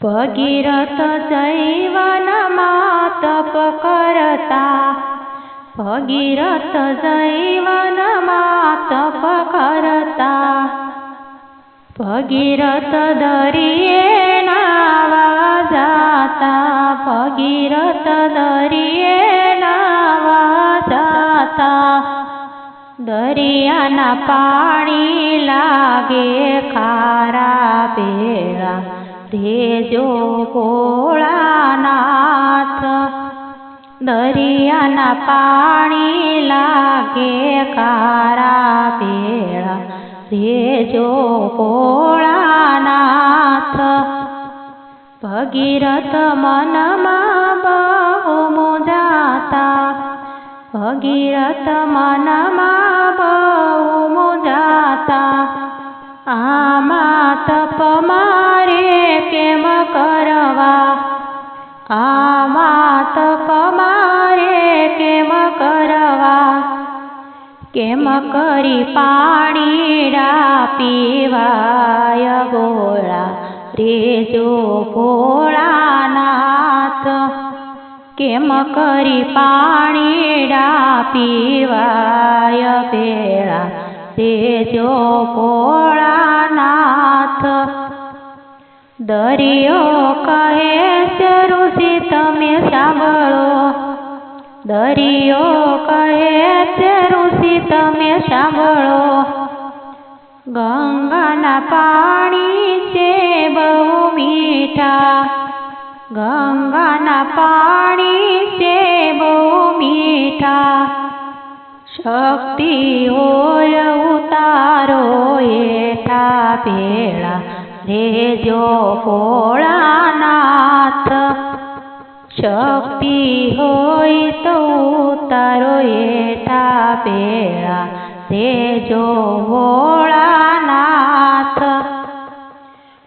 ભગીરથ જૈવન માતપ કરતા ભગીરથ જૈવન માતપ કરતા ભગીરથ દરિયે નાવા જાતા ભગીરથ દરિયે નાવા જાતા દરિયાના પાણી લાગે ખારા પેળા રેજો ભોળાનાથ. દરિયાના પાણી લાગે કારા પેળા દેજો ભોળાનાથ. ભગીરથ મનમાં બહુ મુજાતા. ભગીરથ મનમાં કેમ કરી પાણીડા પીવાય ગોળા? રેજો ભોળાનાથ. કેમ કરી પાણીડા પીવાય પેળા રેજો ભોળાનાથ. દરિયો કહે છે, ઋષિ, તમે સાંભળો. દરિયો કહે છે ઋષિ તમે સાંભળો ગંગાના પાણી છે બહુ મીઠા ગંગાના પાણી છે બહુ મીઠા શક્તિ હોય ઉતારો એઠા પેળા રેજો ભોળાનાથ શક્તિ હોય તો ઉતારો એઠા પેળા રેજો ભોળાનાથ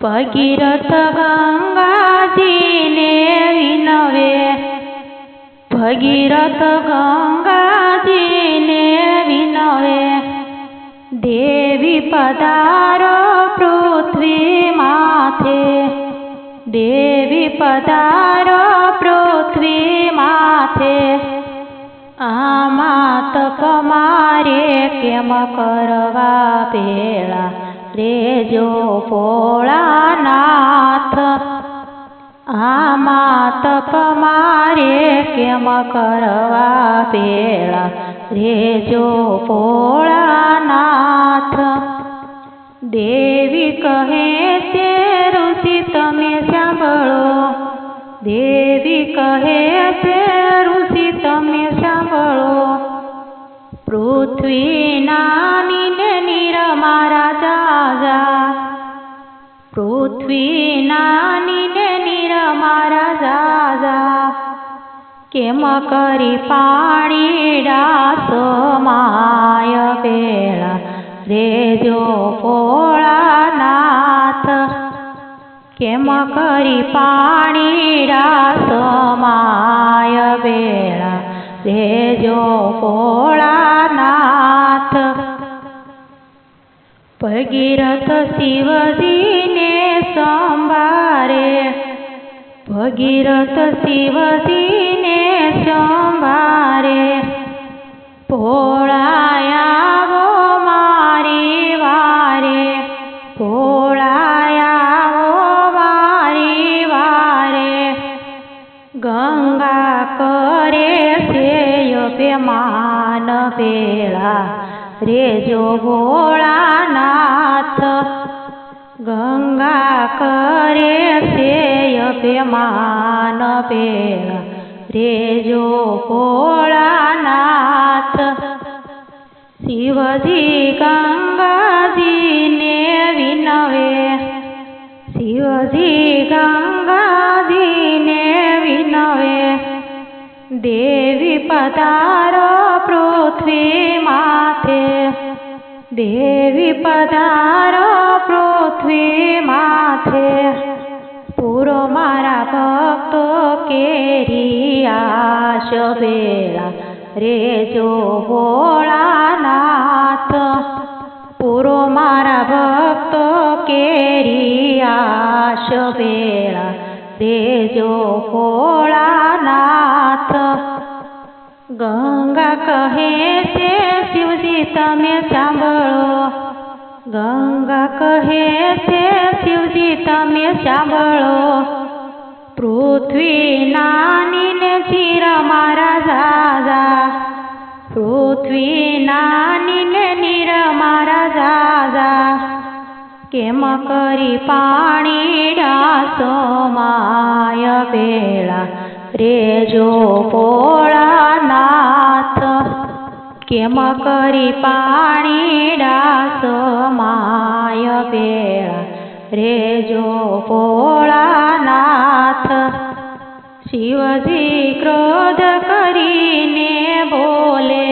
ભગીરથ ગંગાજીને વિનવે. ભગીરથ ગંગાજીને વિનવે. દેવી પધારો પૃથ્વી માથે. દેવી પધારો પૃથ્વી મારે કેમ કરવા પેળા રેજો ભોળાનાથ? આમાં તપ મારે કેમ કરવા પેળા રેજો ભોળાનાથ? દેવી કહે છે, ઋષિ, તમે સાંભળો. દેવી કહે છે પૃથ્વીના નીને નીર મારા જાજા પૃથ્વીના નીને નીર મારા જાજા કેમ કરી પાણીડા માય પેળા રેજો ભોળાનાથ કેમ કરી પાણીડા માય બેળા રેજો ભોળાનાથ ભગીરથ શિવજીને સોમવારે, ભગીરથ શિવજીને સોમવારે ભોળાયાવો મારી વારે ભોળાયાવો મારી વારે, ગંગા કરે છે માન પેળા રે ભોળાનાથ કરે છે અભિમાન પેળા રેજો ભોળાનાથ. શિવજી ગંગાજીને વિનવે. શિવજી ગંગાજીને વિનવે. દેવી પધારો પૃથ્વી માથે. દેવી પધારો પૃથ્વી માથે. પૂરો મારા ભક્તો કેરી આશ રે જો ભોળાનાથ. પૂરો મારા ભક્તો કેરી આશ રે જો ભોળાનાથ. ગંગા કહે છે, શિવજી, તમે સાંભળો. ગંગા કહે છે, શિવજી, તમે સાંભળો. પૃથ્વી નાની ને ચીર મારા દાદા પૃથ્વી નાની ને નીર મારા દાદા કેમ કરી પાણી ડાસો માય બેળા? રેજો ભોળાનાથ કેમ કરી પાણી ડાસ માય વેળા? રેજો ભોળાનાથ, શિવજી ક્રોધ કરીને બોલે.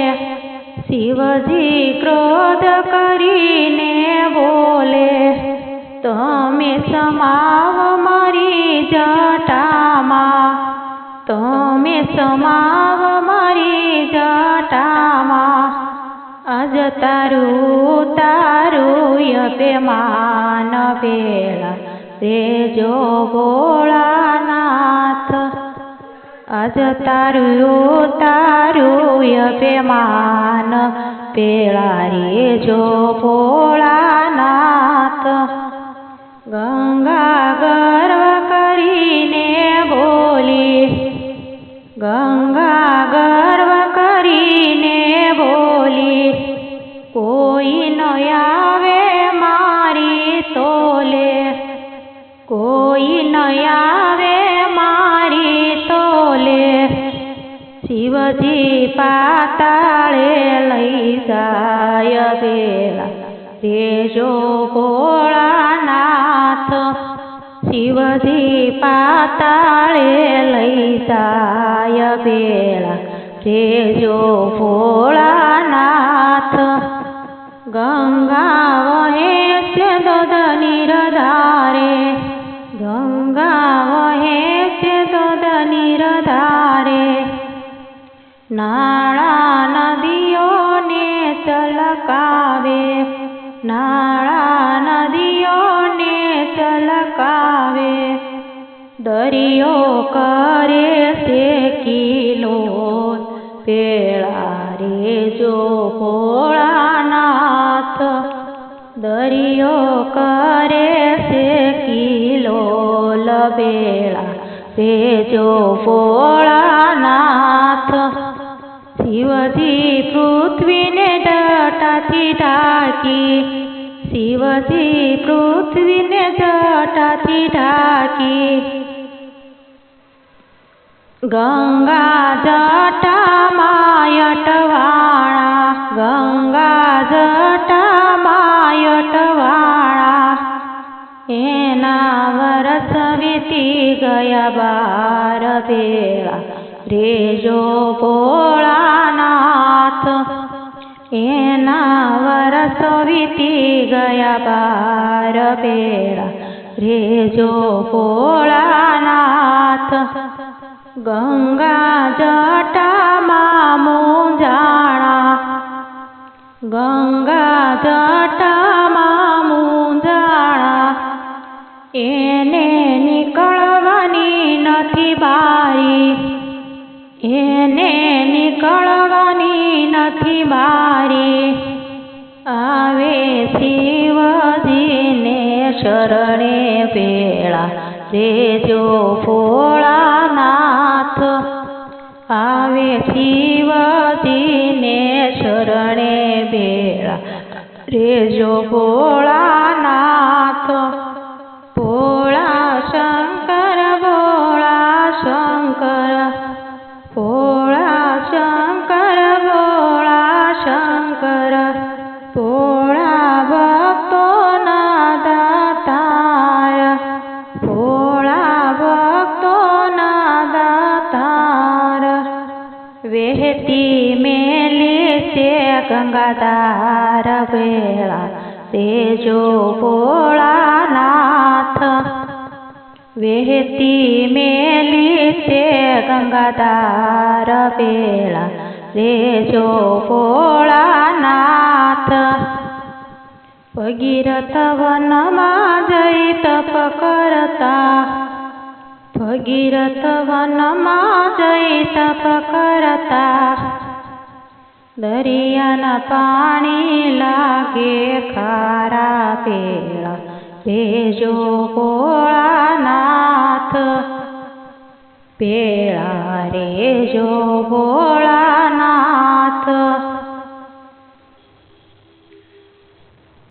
શિવજી ક્રોધ કરીને બોલે, તમે સમાવ મારી જટામાં, તમે સમાવ મારી જટામાં. તારું તારું યપેમાન વેળા. રેજો ભોળાનાથ. અજ તારું તારું યપેમાન પેળા રેજો ભોળાનાથ. ગંગા શિવજી પાતાળે લઈ જાય બેલા રેજો ભોળાનાથ શિવજી પાતાળે લઈ જાય બેલા રેજો ભોળાનાથ ગંગા વહે છે નાળા નદીઓને ચલકાવે, નાળા નદીઓને ચલકાવે. દરિયો કરે છે કિલો, પેળા રેજો ભોળાનાથ. દરિયો કરે છે કિલો લબેળા રેજો ભોળાનાથ ઢાંકી શિવથી પૃથ્વીને જટાથી ઢાકી. ગંગા જટા અટવાણા ગંગા જટા અટવાણા એના વરસ વીતી ગયા બાર ભેળા રેજો ભોળાનાથ. એ ગયા બાર વેળા રેજો ભોળાનાથ ગંગા જટામાં મૂંઝાણા ગંગા જટામાં મૂંઝાણા એને નીકળવાની નથી બારી એને નીકળવાની નથી બારી આવે શિવજીને શરણે પેળા રેજો ભોળાનાથ. આવે શિવજીને શરણે બેળા રેજો ભોળાનાથ. વહેતી મેલી તે ગંગાધાર વેળા તેજો ભોળાનાથ. વહેતી મેલી તે ગંગાધાર વેળા રેજો ભોળાનાથ. ભગીરથ વનમાં જઈ તપ કરતા ભગીરથ વનમાં જઈ તપ કરતા દરિયાના પાણી લાગે ખારા પેળા ભેજો ભોળાનાથ પેળા રેજો ભોળાનાથ